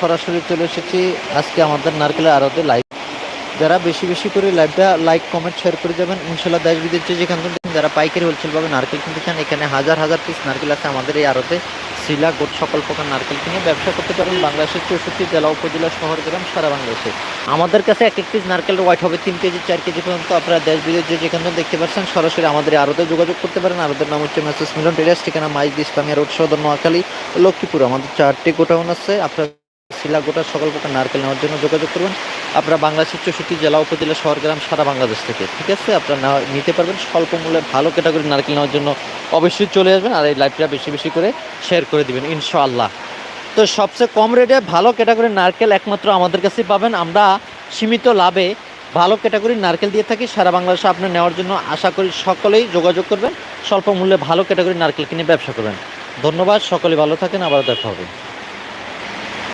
সরাসরি চলে এসেছি। আজকে আমাদের নারকেলের আড়তে লাইভ যারা বেশি বেশি করে লাইভটা লাইক কমেন্ট শেয়ার করে যাবেন। ইনশাল্লাহ দেশ বিদেশে যেখান থেকে যারা পাইকারি হোলসেল ভাবে নারকেল কিনতে চান, এখানে হাজার হাজার পিস নারকেল আছে আমাদের এই আড়তে শিলা, গোট, সকল প্রকার নারকেল কিনে ব্যবসা করতে পারেন। বাংলাদেশের চৌষট্টি জেলা, উপজেলা, শহর, গ্রাম, সারা বাংলাদেশে। আমাদের কাছে এক এক পিস নারকেল হোয়াইট হবে, তিন কেজি, চার কেজি পর্যন্ত। আপনারা দেশ বিদেশ যে যেখানে দেখতে পাচ্ছেন, সরাসরি আমাদের আরতে যোগাযোগ করতে পারেন। আড়তের নাম হচ্ছে মেসেস মিলন টেরাস। ঠিকানা মাইজ ইসলামিয়া রোড সদর নোয়াখালী, লক্ষ্মীপুর। আমাদের চারটি গোটাউন আছে। আপনার শিলা গোটা সকল প্রকার নারকেল নেওয়ার জন্য যোগাযোগ করবেন। আপনারা বাংলাদেশের চৌষট্টি জেলা, উপজেলা, শহর, গ্রাম, সারা বাংলাদেশ থেকে, ঠিক আছে? আপনারা নিতে পারবেন। স্বল্প মূল্যে ভালো ক্যাটাগরি নারকেল নেওয়ার জন্য অবশ্যই চলে আসবেন আর এই লাইভটা বেশি বেশি করে শেয়ার করে দিবেন, ইনশাআল্লাহ। তো সবচেয়ে কম রেটে ভালো ক্যাটাগরির নারকেল একমাত্র আমাদের কাছেই পাবেন। আমরা সীমিত লাভে ভালো ক্যাটাগরির নারকেল দিয়ে থাকি। সারা বাংলাদেশে আপনি নেওয়ার জন্য আশা করি সকলেই যোগাযোগ করবেন। স্বল্প মূল্যে ভালো ক্যাটাগরির নারকেল কিনে ব্যবসা করবেন। ধন্যবাদ, সকলে ভালো থাকেন। আবার দেখা হবে।